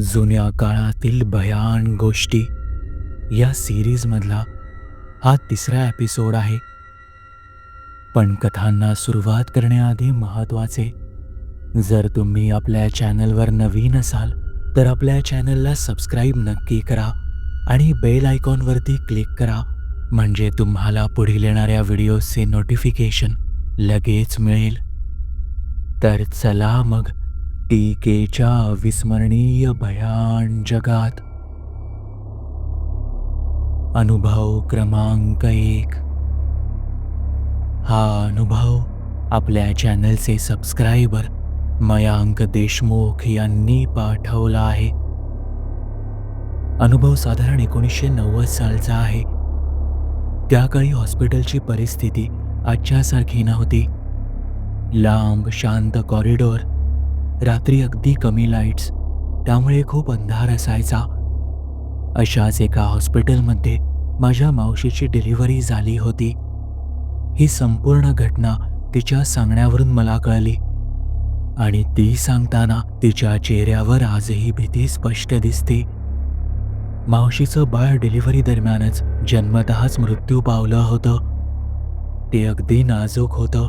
जुन्या काळातील भयान गोष्टी. या सिरीजमधला हा तिसरा एपिसोड आहे. पण कथांना सुरुवात करण्याआधी महत्त्वाचे. जर तुम्ही आपल्या चॅनलवर नवीन असाल तर आपल्या चॅनलला सबस्क्राईब नक्की करा आणि बेल आयकॉनवरती क्लिक करा. म्हणजे तुम्हाला पुढील येणाऱ्या व्हिडिओजचे नोटिफिकेशन लगेच मिळेल. तर चला मग टीकेच्या अविस्मरणीय भयान जगात। अनुभव क्रमांक एक। हा अनुभव आपल्या चॅनलचे सबस्क्रायबर मयांक देशमुख यांनी पाठवला आहे. अनुभव साधारण एकोणीसशे नव्वद सालचा आहे. त्या काळी हॉस्पिटलची परिस्थिती आजच्यासारखी नव्हती. लांब, शांत कॉरिडॉर रात्री अगदी कमी लाईट्स त्यामुळे खूप अंधार असायचा. अशाच एका हॉस्पिटलमध्ये माझ्या मावशीची डिलिव्हरी झाली होती. ही संपूर्ण घटना तिच्या सांगण्यावरून मला कळली. आणि ती सांगताना तिच्या चेहऱ्यावर आजही भीती स्पष्ट दिसते. मावशीचं बाळ डिलिव्हरी दरम्यानच जन्मतःच मृत्यू पावलं होतं. ते अगदी नाजूक होतं.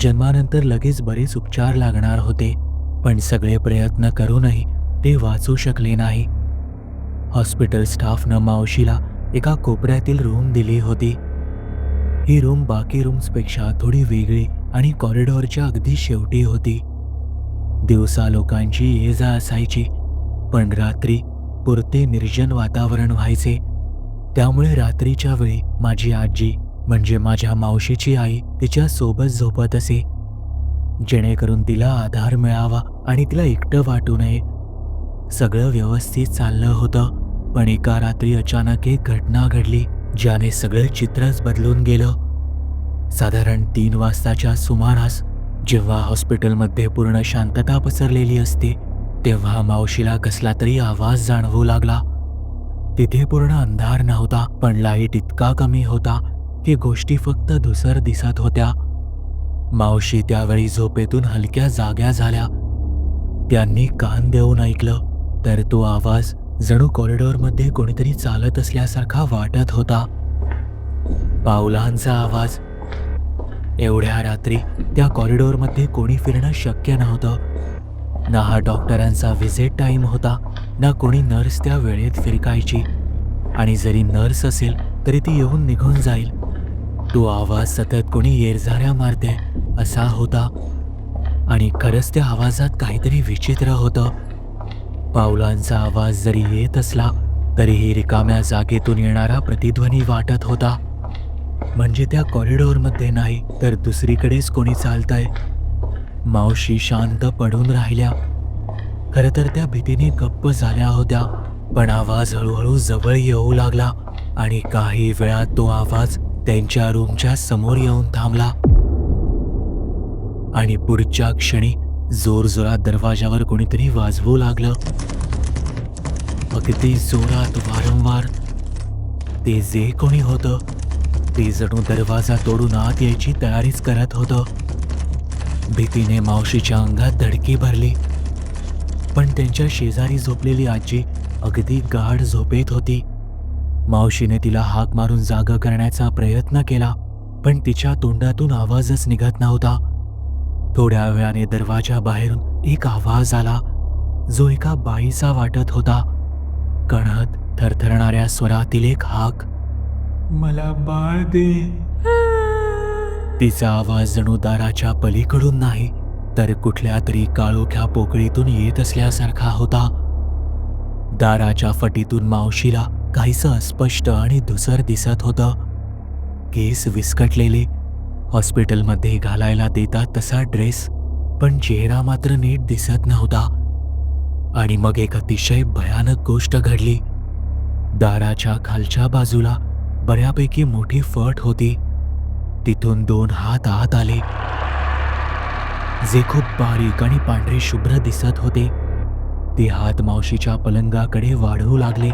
जन्मानंतर लगेच बरेच उपचार लागणार होते. पण सगळे प्रयत्न करूनही ते वाचू शकले नाही. हॉस्पिटल स्टाफनं मावशीला एका कोपऱ्यातील रूम दिली होती. ही रूम बाकी रूम्सपेक्षा थोडी वेगळी आणि कॉरिडॉरच्या अगदी शेवटी होती. दिवसा लोकांची ये जा असायची पण रात्री पुरते निर्जन वातावरण व्हायचे. त्यामुळे रात्रीच्या वेळी माझी आजी म्हणजे माझ्या मावशीची आई तिच्या सोबत झोपत असे. जेणेकरून तिला आधार मिळावा आणि तिला एकटं वाटू नये. सगळं व्यवस्थित चाललं होतं पण एका रात्री अचानक एक घटना घडली ज्याने सगळं चित्रच बदलून गेलं. साधारण तीन वाजताच्या सुमारास जेव्हा हॉस्पिटलमध्ये पूर्ण शांतता पसरलेली असते तेव्हा मावशीला कसला तरी आवाज जाणवू लागला. तिथे पूर्ण अंधार नव्हता पण लाइट इतका कमी होता की गोष्टी फक्त धुसर दिसत होत्या. मावशी त्यावेळी झोपेतून हलक्या जाग्या झाल्या त्यांनी कान देऊन ऐकलं तर तो आवाज जणू कॉरिडॉरमध्ये कोणीतरी चालत असल्यासारखा वाटत होता. पावलांचा आवाज. एवढ्या रात्री त्या कॉरिडॉरमध्ये कोणी फिरणं शक्य नव्हतं. ना हा डॉक्टरांचा व्हिजिट टाईम होता ना कोणी नर्स त्या वेळेत फिरकायची. आणि जरी नर्स असेल तरी ती येऊन निघून जाईल. तो आवाज सतत कोणी येरझाऱ्या मारते असा होता. आणि खरंच त्या आवाजात काहीतरी विचित्र होतं. पावलांचा आवाज जरी येत असला तरीही रिकाम्या जागेतून येणारा प्रतिध्वनी वाटत होता. म्हणजे त्या कॉरिडॉरमध्ये नाही तर दुसरीकडेच कोणी चालतंय. मावशी शांत पडून राहिल्या. खरं तर त्या भीतीने गप्प झाल्या होत्या पण आवाज हळूहळू जवळ येऊ लागला आणि काही वेळात तो आवाज त्यांच्या रूमच्या समोर येऊन थांबला. आणि पुढच्या क्षणी जोरजोरात दरवाजावर कोणीतरी वाजवू लागलं. अगदी जोरात वारंवार ते जे कोणी होतं ते जणू दरवाजा तोडून आत यायची तयारीच करत होतं. भीतीने मावशीच्या अंगात धडकी भरली. पण त्यांच्या शेजारी झोपलेली आजी अगदी गाढ झोपेत होती. मावशीने तिला हाक मारून जागा करण्याचा प्रयत्न केला पण तिच्या तोंडातून आवाजच निघत नव्हता. थोड्या वेळाने दरवाजा बाहेरून एक आवाज आला. जो एका बाईचा वाटत होता. कणत थरथरणाऱ्या स्वरातील एक हाक. मला बाळ दे. तिचा आवाज जणू दाराच्या पलीकडून नाही तर कुठल्या तरी काळोख्या पोकळीतून येत असल्यासारखा होता. दाराच्या फटीतून मावशीला काहीसं अस्पष्ट आणि धुसर दिसत होतं. केस विस्कटलेले हॉस्पिटलमध्ये घालायला देतात तसा ड्रेस पण चेहरा मात्र नीट दिसत नव्हता. आणि मग एक अतिशय भयानक गोष्ट घडली. दाराच्या खालच्या बाजूला बऱ्यापैकी मोठी फट होती. तिथून दोन हात आत आले. जे खूप बारीक आणि पांढरे शुभ्र दिसत होते. ते हात मावशीच्या पलंगाकडे वाढवू लागले.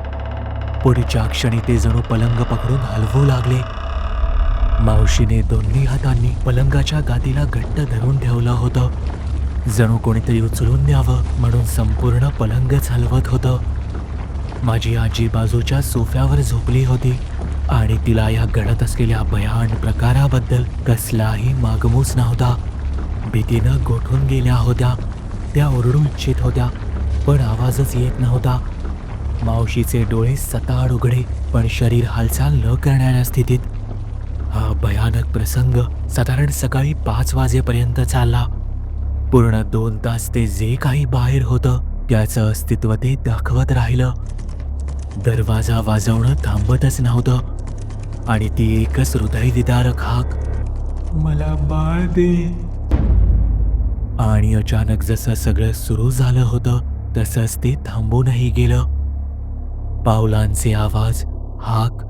पुढच्या क्षणी ते जणू पलंग पकडून हलवू लागले. मावशीने दोन्ही हातांनी पलंगाच्या गादीला घट्ट धरून ठेवलं होतं. जणू कोणीतरी उचलून द्यावं म्हणून संपूर्ण पलंगच हलवत होतं. माझी आजी बाजूच्या सोफ्यावर झोपली होती आणि तिला या घडत असलेल्या भयान प्रकाराबद्दल कसलाही मागमूस नव्हता. भीतीनं गोठून गेल्या होत्या त्या ओरडू इच्छित होत्या पण आवाजच येत नव्हता. मावशीचे डोळे सताड उघडे पण शरीर हालचाल न करणाऱ्या स्थितीत हा भयानक प्रसंग साधारण सकाळी पाच वाजेपर्यंत चालला. पूर्ण दोन तास ते जे काही बाहेर होतं त्याचं अस्तित्व ते दाखवत राहिलं. दरवाजा वाजवणं थांबतच नव्हतं आणि ती एकच हृदयविदारक हाक मला बाळ दे. आणि अचानक जसं सगळं सुरू झालं होतं तसंच ते थांबूनही गेलं. पावलांचे आवाज हाक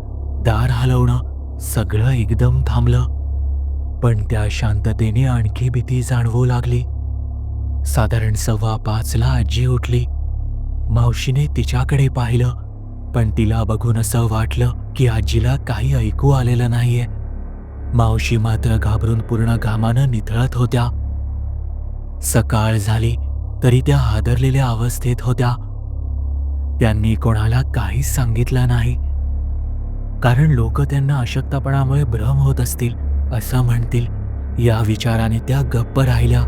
दार हलवणं सगळं एकदम थांबलं. पण त्या शांततेने आणखी भीती जाणवू लागली. साधारण सव्वा पाचला आजी उठली. मावशीने तिच्याकडे पाहिलं पण तिला बघून असं वाटलं की आजीला काही ऐकू आलेलं नाहीये. मावशी मात्र घाबरून पूर्ण घामानं निथळत होत्या. सकाळ झाली तरी त्या हादरलेल्या अवस्थेत होत्या. त्यांनी कोणाला काहीच सांगितलं नाही. कारण लोक त्यांना अशक्तपणामुळे भ्रम होत असतील असं म्हणतील. या विचाराने त्या गप्प राहिल्या.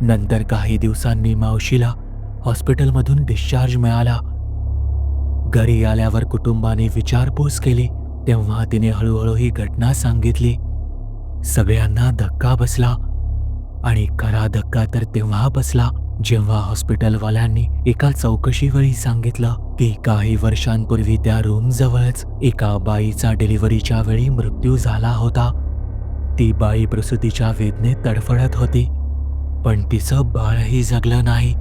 नंतर काही दिवसांनी मावशीला हॉस्पिटलमधून डिस्चार्ज मिळाला. घरी आल्यावर कुटुंबाने विचारपूस केली तेव्हा तिने हळूहळू ही घटना सांगितली. सगळ्यांना धक्का बसला. आणि खरा धक्का तर तेव्हा बसला जेव्हा हॉस्पिटलवाल्यांनी एका चौकशीवेळी सांगितलं. की काही वर्षांपूर्वी त्या रूम जवळच एका बाईचा डिलिव्हरीच्या वेळी मृत्यू झाला होता. ती बाई प्रसूतीच्या वेदनेत तडफडत होती पण तिचं बाळही जगलं नाही.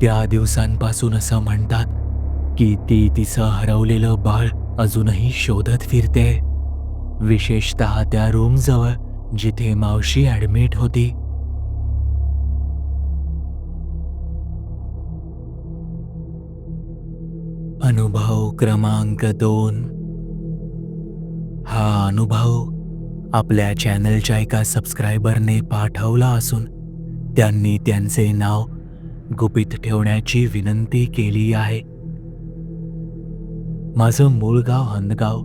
त्या दिवसांपासून असं म्हणतात की ती तिचं हरवलेलं बाळ अजूनही शोधत फिरते. विशेषत त्या रूमजवळ जिथे मावशी ॲडमिट होती. अनुभव क्रमांक दोन. हा अनुभव आपल्या चॅनलच्या एका सबस्क्रायबरने पाठवला असून त्यांनी त्यांचे नाव गुपित ठेवण्याची विनंती केली आहे. माझं मूळ गाव हंदगाव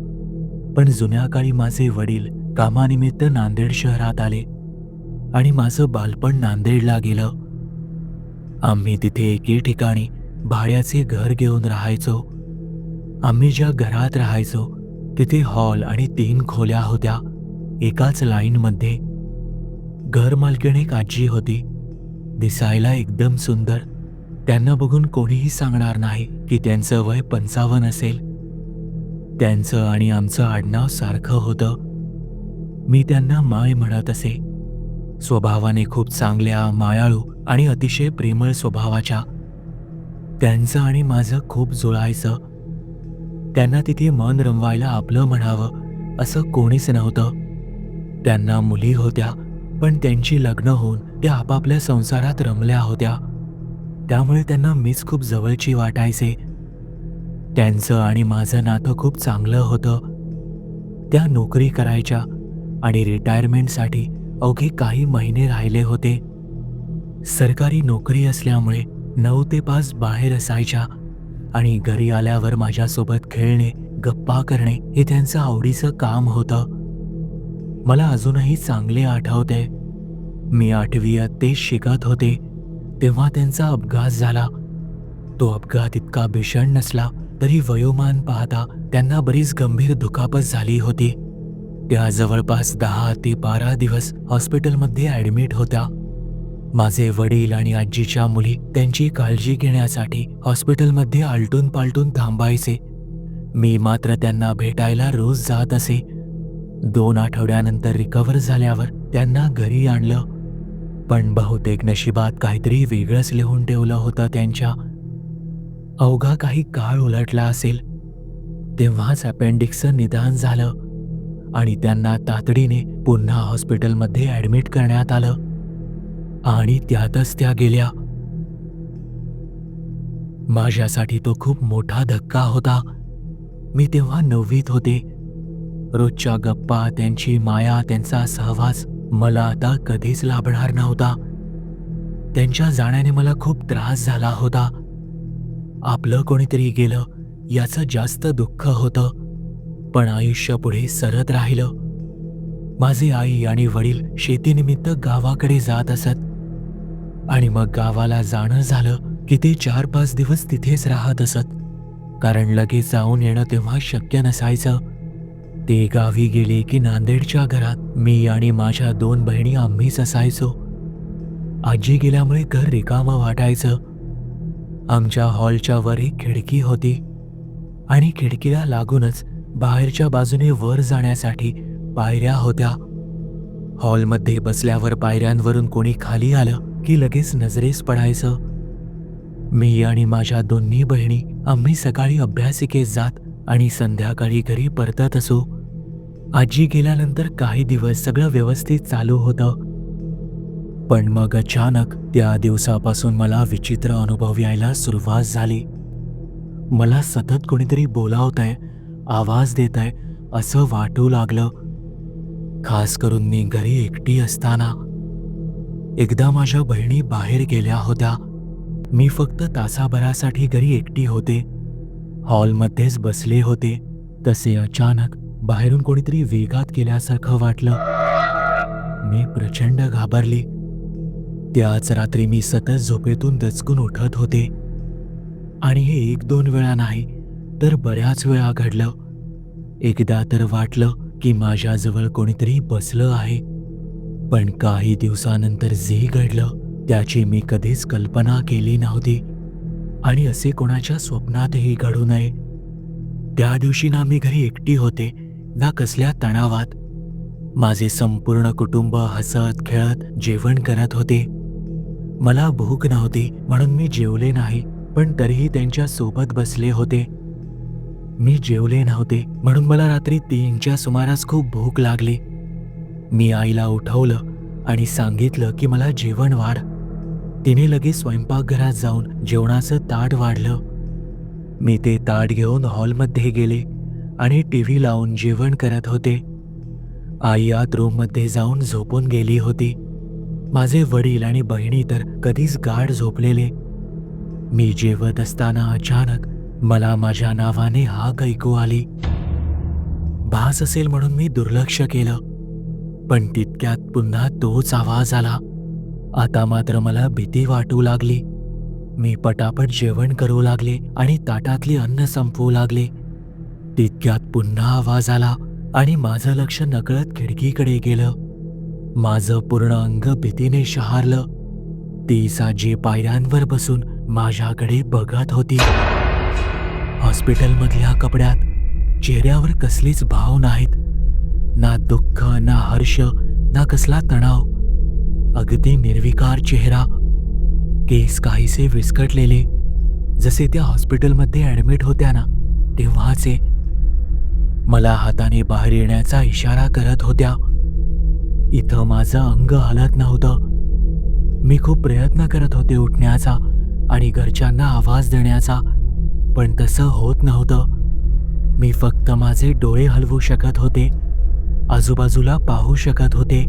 पण जुन्या काळी माझे वडील कामानिमित्त नांदेड शहरात आले आणि माझं बालपण नांदेडला गेलं. आम्ही तिथे एके ठिकाणी भाड्याचे घर घेऊन राहायचो. आम्ही ज्या घरात राहायचो तिथे हॉल आणि तीन खोल्या होत्या एकाच लाईनमध्ये घर मालकीण एक आजी होती. दिसायला एकदम सुंदर. त्यांना बघून कोणीही सांगणार नाही की त्यांचं वय पंचावन्न असेल. त्यांचं आणि आमचं आडनाव सारखं होतं. मी त्यांना माय म्हणत असे. स्वभावाने खूप चांगल्या मायाळू आणि अतिशय प्रेमळ स्वभावाच्या. त्यांचं आणि माझं खूप जुळायचं. त्यांना तिथे मन रमवायला आपलं म्हणावं असं कोणीच नव्हतं. त्यांना मुली होत्या पण त्यांची लग्न होऊन त्या आपापल्या संसारात रमल्या होत्या. त्यामुळे त्यांना मीच खूप जवळची वाटायचे. त्यांचं आणि माझं नातं खूप चांगलं होतं. त्या नोकरी करायच्या आणि रिटायरमेंटसाठी अवघे काही महिने राहिले होते. सरकारी नोकरी असल्यामुळे नऊ ते पाच बाहेर असायच्या. आणि घरी आल्यावर माझ्यासोबत खेळणे गप्पा करणे हे त्यांचं आवडीचं काम होतं. मला अजूनही चांगले आठवते. मी आठवी ते शिकत होते. तेव्हा त्यांचा अपघात झाला. तो अपघात इतका भीषण नसला तरी वयोमान पाहता त्यांना बरीच गंभीर दुखापत झाली होती. त्या जवळपास दहा ते बारा दिवस हॉस्पिटलमध्ये ॲडमिट होत्या. माझे वडील आणि आजीच्या मुली त्यांची काळजी घेण्यासाठी हॉस्पिटलमध्ये आलटून पालटून थांबायचे. मी मात्र त्यांना भेटायला रोज जात असे. दोन आठवड्यानंतर रिकव्हर झाल्यावर त्यांना घरी आणलं. पण बहुतेक नशिबात काहीतरी वेगळंच लिहून ठेवलं होतं त्यांच्या. अवघा काही काळ उलटला असेल. तेव्हाच अपेंडिक्सचं निदान झालं आणि त्यांना तातडीने पुन्हा हॉस्पिटलमध्ये ॲडमिट करण्यात आलं. आणि त्यातच त्या गेल्या. माझ्यासाठी तो खूप मोठा धक्का होता. मी तेव्हा नववीत होते. रोजच्या गप्पा त्यांची माया त्यांचा सहवास मला आता कधीच लाभणार नव्हता. त्यांच्या जाण्याने मला खूप त्रास झाला होता. आपलं कोणीतरी गेलं याचं जास्त दुःख होतं. पण आयुष्य पुढे सरत राहिलं. माझे आई आणि वडील शेतीनिमित्त गावाकडे जात असत. आणि मग गावाला जाणं झालं की ते चार पाच दिवस तिथेच राहत असत. कारण लगेच जाऊन येणं तेव्हा शक्य नसायचं. ते गावी गेले की नांदेडच्या घरात मी आणि माझ्या दोन बहिणी आम्हीच असायचो. आजी गेल्यामुळे घर रिकामं वाटायचं. आमच्या हॉलच्या वर एक खिडकी होती. आणि खिडकीला लागूनच बाहेरच्या बाजूने वर जाण्यासाठी पायऱ्या होत्या. हॉलमध्ये बसल्यावर पायऱ्यांवरून कोणी खाली आलं. की लगेच नजरेस पडायचं. मी आणि माझ्या दोन्ही बहिणी आम्ही सकाळी अभ्यासिकेत जात आणि संध्याकाळी घरी परतत असू. आजी गेल्यानंतर काही दिवस सगळं व्यवस्थित चालू होतं. पण मग अचानक त्या दिवसापासून मला विचित्र अनुभव यायला सुरुवात झाली. मला सतत कोणीतरी बोलावत आहे आवाज देत आहे असं वाटू लागलं. खास करून मी घरी एकटी असताना. एकदा माझ्या बहिणी बाहेर गेल्या होत्या. मी फक्त तासाभरासाठी घरी एकटी होते. हॉलमध्येच बसले होते. तसे अचानक बाहेरून कोणीतरी वेगात गेल्यासारखं वाटलं. मी प्रचंड घाबरली. त्याच रात्री मी सतत झोपेतून दचकून उठत होते. आणि हे एक दोन वेळा नाही तर बऱ्याच वेळा घडलं. एकदा तर वाटलं की माझ्याजवळ कोणीतरी बसलं आहे. पण काही दिवसानंतर जे घडलं त्याची मी कधीच कल्पना केली नव्हती. आणि असे कोणाच्या स्वप्नातही घडू नये. त्या दिवशी ना मी घरी एकटी होते ना कसल्या तणावात. माझे संपूर्ण कुटुंब हसत खेळत जेवण करत होते. मला भूक नव्हती म्हणून मी जेवले नाही पण तरीही त्यांच्यासोबत बसले होते. मी जेवले नव्हते म्हणून मला रात्री तीनच्या सुमारास खूप भूक लागली. मी आईला उठवलं आणि सांगितलं की मला जेवण वाढ. तिने लगेच स्वयंपाकघरात जाऊन जेवणाचं ताट वाढलं. मी ते ताट घेऊन हॉलमध्ये गेले आणि टी व्ही लावून जेवण करत होते. आई आत रूममध्ये जाऊन झोपून गेली होती. माझे वडील आणि बहिणी तर कधीच गाढ झोपलेले. मी जेवत असताना अचानक मला माझ्या नावाने हाक ऐकू आली. भास असेल म्हणून मी दुर्लक्ष केलं. पण तितक्यात पुन्हा तोच आवाज आला. आता मात्र मला भीती वाटू लागली. मी पटापट जेवण करू लागले आणि ताटातली अन्न संपवू लागले. तितक्यात पुन्हा आवाज आला आणि माझं लक्ष नकळत खिडकीकडे गेलं. माझं पूर्ण अंग भीतीने शहारलं. ती साजी पायऱ्यांवर बसून माझ्याकडे बघत होती. हॉस्पिटलमधल्या कपड्यात चेहऱ्यावर कसलीच भाव नाहीत. ना दुःख ना हर्ष ना कसला तणाव. अगदी निर्विकार चेहरा. केस काहीसे विस्कटलेले. जसे त्या हॉस्पिटलमध्ये ॲडमिट होत्या ना तेव्हाचे. मला हाताने बाहेर येण्याचा इशारा करत होत्या. इथं माझं अंग हलत नव्हतं. मी खूप प्रयत्न करत होते उठण्याचा आणि घरच्यांना आवाज देण्याचा पण तसं होत नव्हतं. मी फक्त माझे डोळे हलवू शकत होते. आजूबाजूला पाहू शकत होते.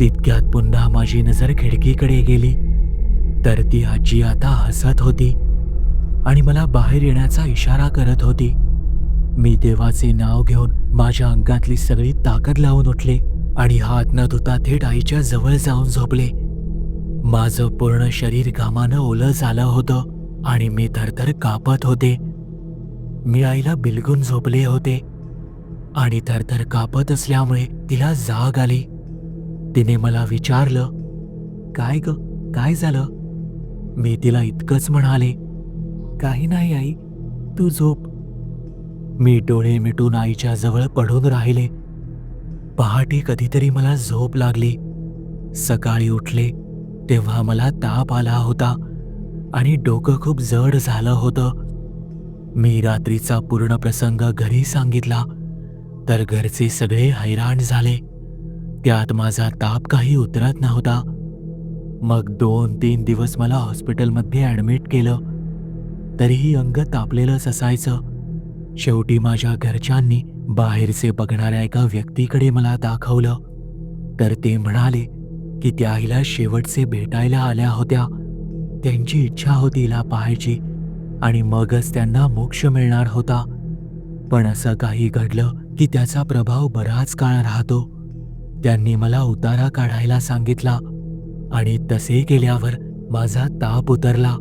तितक्यात पुन्हा माझी नजर खिडकीकडे गेली. तर ती आजी आता हसत होती आणि मला बाहेर येण्याचा इशारा करत होती. मी देवाचे नाव घेऊन माझ्या अंगातली सगळी ताकद लावून उठले आणि हात न धुता थेट आईच्या जवळ जाऊन झोपले. माझं पूर्ण शरीर घामानं ओलं झालं होतं आणि मी थरथर कापत होते. मी आईला बिलगून झोपले होते. आणि थरथर कापत असल्यामुळे तिला जाग आली. तिने मला विचारलं काय ग? काय झालं? मी तिला इतकंच म्हणाले काही नाही आई तू झोप. मी डोळे मिटून आईच्या जवळ पडून राहिले. पहाटे कधीतरी मला झोप लागली. सकाळी उठले तेव्हा मला ताप आला होता आणि डोकं खूप जड झालं होतं. मी रात्रीचा पूर्ण प्रसंग घरी सांगितला. तर घरचे सगळे हैराण झाले. त्यात माझा ताप काही उतरत नव्हता. मग दोन तीन दिवस मला हॉस्पिटलमध्ये ॲडमिट केलं. तरीही अंग तापलेलंच असायचं. शेवटी माझ्या घरच्यांनी बाहेरचे बघणाऱ्या एका व्यक्तीकडे मला दाखवलं. तर ते म्हणाले की त्या हिला शेवटचे भेटायला आल्या होत्या. त्यांची इच्छा होती हिला पाहायची आणि मगच त्यांना मोक्ष मिळणार होता. पण असं काही घडलं की त्याचा प्रभाव बराच काळ राहतो. त्यांनी मला उतारा काढायला सांगितला आणि तसे केल्यावर माझा ताप उतरला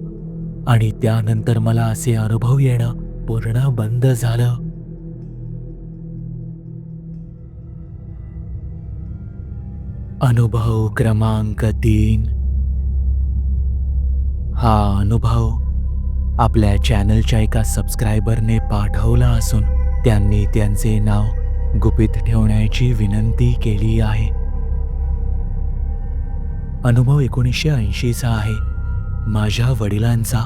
आणि त्यानंतर मला असे अनुभव येणं पूर्ण बंद झालं. अनुभव क्रमांक तीन. हा अनुभव आपल्या चॅनलच्या एका सबस्क्रायबरने पाठवला असून त्यांनी त्यांचे नाव गुपित ठेवण्याची विनंती केली आहे. अनुभव एकोणीसशे ऐंशीचा आहे. माझ्या वडिलांचा.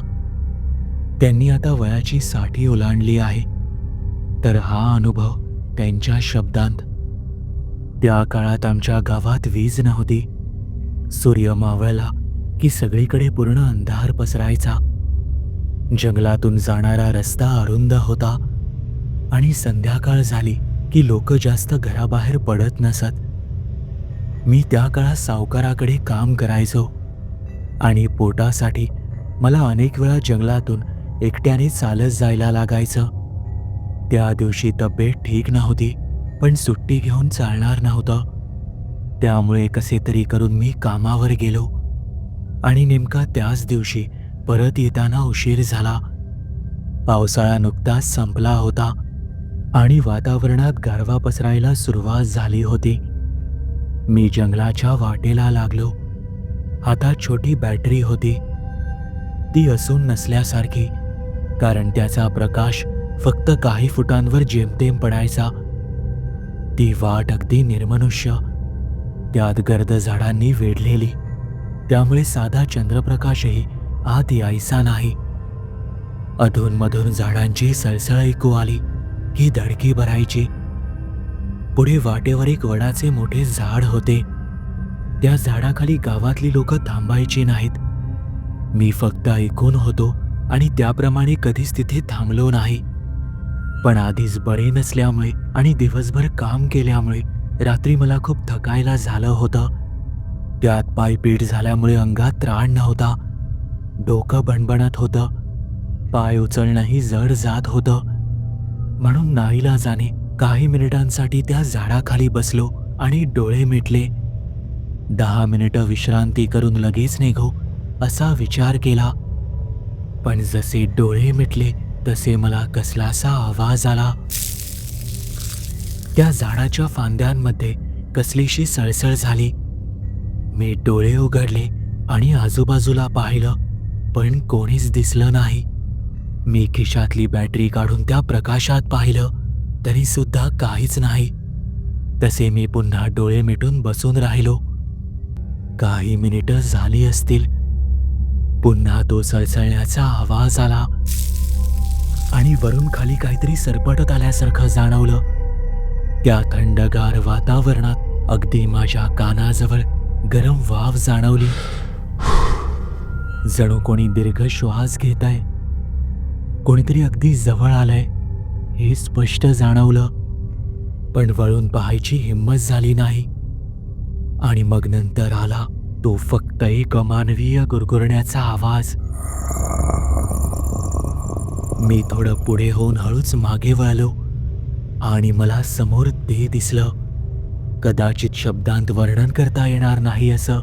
त्यांनी आता वयाची साठी ओलांडली आहे. तर हा अनुभव त्यांच्या शब्दांत. त्या काळात आमच्या गावात वीज नव्हती. सूर्य मावळला की सगळीकडे पूर्ण अंधार पसरायचा. जंगलातून जाणारा रस्ता अरुंद होता. आणि संध्याकाळ झाली की लोक जास्त घराबाहेर पडत नसत. मी त्या काळात सावकाराकडे काम करायचो आणि पोटासाठी मला अनेक वेळा जंगलातून एकट्याने चालत जायला लागायचं. त्या दिवशी तब्येत ठीक नव्हती पण सुट्टी घेऊन चालणार नव्हतं. त्यामुळे कसे तरी करून मी कामावर गेलो आणि नेमका त्याच दिवशी परत येताना उशीर झाला. पावसाळा नुकताच संपला होता आणि वातावरणात गारवा पसरायला सुरुवात झाली होती. मी जंगलाच्या वाटेला लागलो. हातात छोटी बॅटरी होती. ती असून नसल्यासारखी कारण त्याचा प्रकाश फक्त काही फुटांवर जेमतेम पडायचा. ती वाट अगदी निर्मनुष्य. त्यात गर्द झाडांनी वेढलेली. त्यामुळे साधा चंद्रप्रकाशही आत यायचा नाही. अधूनमधून झाडांची सळसळ ऐकू आली. ही धडकी भरायची. पुढे वाटेवर एक वडाचे मोठे झाड होते. त्या झाडाखाली गावातली लोक थांबायची नाहीत. मी फक्त ऐकून होतो आणि त्याप्रमाणे कधीच तिथे थांबलो नाही. पण आधीच बरे नसल्यामुळे आणि दिवसभर काम केल्यामुळे रात्री मला खूप थकायला झालं होतं. त्यात पायपीट झाल्यामुळे अंगात त्राण नव्हता. डोकं बणबणत होतं. पाय उचलणंही जड जात होतं. म्हणून नाईला जाणे काही मिनिटांसाठी त्या झाडाखाली बसलो आणि डोळे मिटले. दहा मिनिटं विश्रांती करून लगेच निघू असा विचार केला. पण जसे डोळे मिटले तसे मला कसलासा आवाज आला. त्या झाडाच्या फांद्यांमध्ये कसलीशी सळसळ झाली. मी डोळे उघडले आणि आजूबाजूला पाहिलं पण कोणीच दिसलं नाही. मी खिशातली बॅटरी काढून त्या प्रकाशात पाहिलं तरी सुद्धा काहीच नाही. तसे मी पुन्हा डोळे मिटून बसून राहिलो. काही मिनिटं झाली असतील. पुन्हा तो सळसळण्याचा आवाज आला. आणि वरून खाली काहीतरी सरपटत आल्यासारखं जाणवलं. त्या थंडगार वातावरणात अगदी माझ्या कानाजवळ गरम वाव जाणवली. जणू कोणी दीर्घ श्वास घेत आहे. कोणीतरी अगदी जवळ आलंय हे स्पष्ट जाणवलं. पण वळून पाहायची हिंमत झाली नाही. आणि मग नंतर आला तो फक्त एक अमानवीय गुरगुरण्याचा आवाज. मी थोडं पुढे होऊन हळूच मागे वळलो आणि मला समोर ते दिसलं. कदाचित शब्दांत वर्णन करता येणार नाही असं.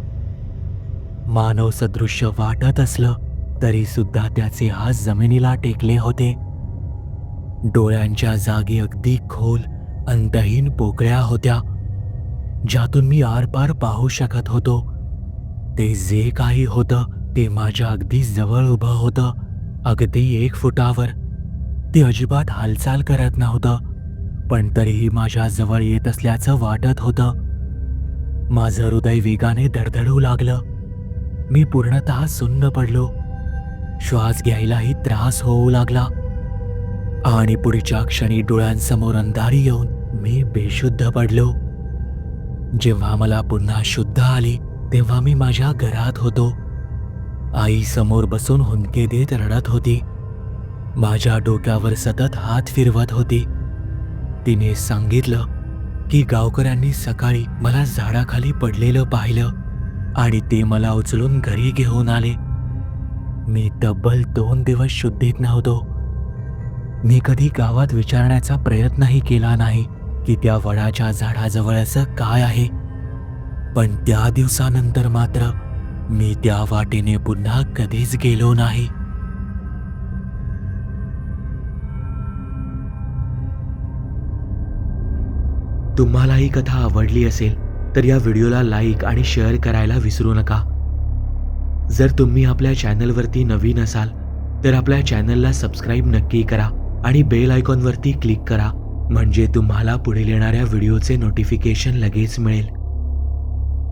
मानव सदृश्य वाटत असलं. तरी सुद्धा त्याचे हात जमिनीला टेकले होते. डोळ्यांच्या जागी अगदी खोल अंतहीन पोकळ्या होत्या. ज्यातून मी आरपार पाहू शकत होतो. ते जे काही होतं ते माझ्या अगदी जवळ उभं होतं अगदी एक फुटावर. ते अजिबात हालचाल करत नव्हतं पण तरीही माझ्या जवळ येत असल्याचं वाटत होतं. माझं हृदय वेगाने धडधडू लागलं. मी पूर्णतः सुन्न पडलो. श्वास घ्यायलाही त्रास होऊ लागला. आणि पुढच्या क्षणी डोळ्यांसमोर अंधारी येऊन मी बेशुद्ध पडलो. जेव्हा मला पुन्हा शुद्ध आली तेव्हा मी माझ्या घरात होतो. आई समोर बसून हुंदके देत रडत होती. माझ्या डोक्यावर सतत हात फिरवत होती. तिने सांगितलं की गावकऱ्यांनी सकाळी मला झाडाखाली पडलेलं पाहिलं आणि ते मला उचलून घरी घेऊन आले. मी तब्बल दोन दिवस शुद्धीत नव्हतो. मी कधी गावात विचारण्याचा प्रयत्नही केला नाही की त्या वडाच्या झाडाजवळ असं काय आहे. पण त्या दिवसानंतर मात्र मी त्या वाटेने पुन्हा कधीच गेलो नाही. तुम्हाला ही कथा आवडली असेल तर या व्हिडिओला लाईक आणि शेअर करायला विसरू नका. जर तुम्ही आपल्या चॅनलवरती नवीन असाल तर आपल्या चॅनलला सबस्क्राईब नक्की करा आणि बेल आयकॉनवरती क्लिक करा म्हणजे तुम्हाला पुढील येणाऱ्या व्हिडिओचे नोटिफिकेशन लगेच मिळेल.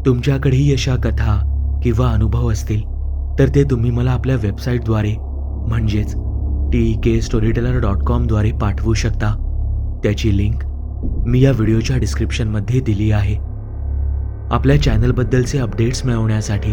तुमच्याकडेही अशा कथा किंवा अनुभव असतील तर ते तुम्ही मला आपल्या वेबसाईटद्वारे म्हणजेच T K story teller dot कॉमद्वारे पाठवू शकता. त्याची लिंक मी या व्हिडिओच्या डिस्क्रिप्शनमध्ये दिली आहे. आपल्या चॅनलबद्दलचे अपडेट्स मिळवण्यासाठी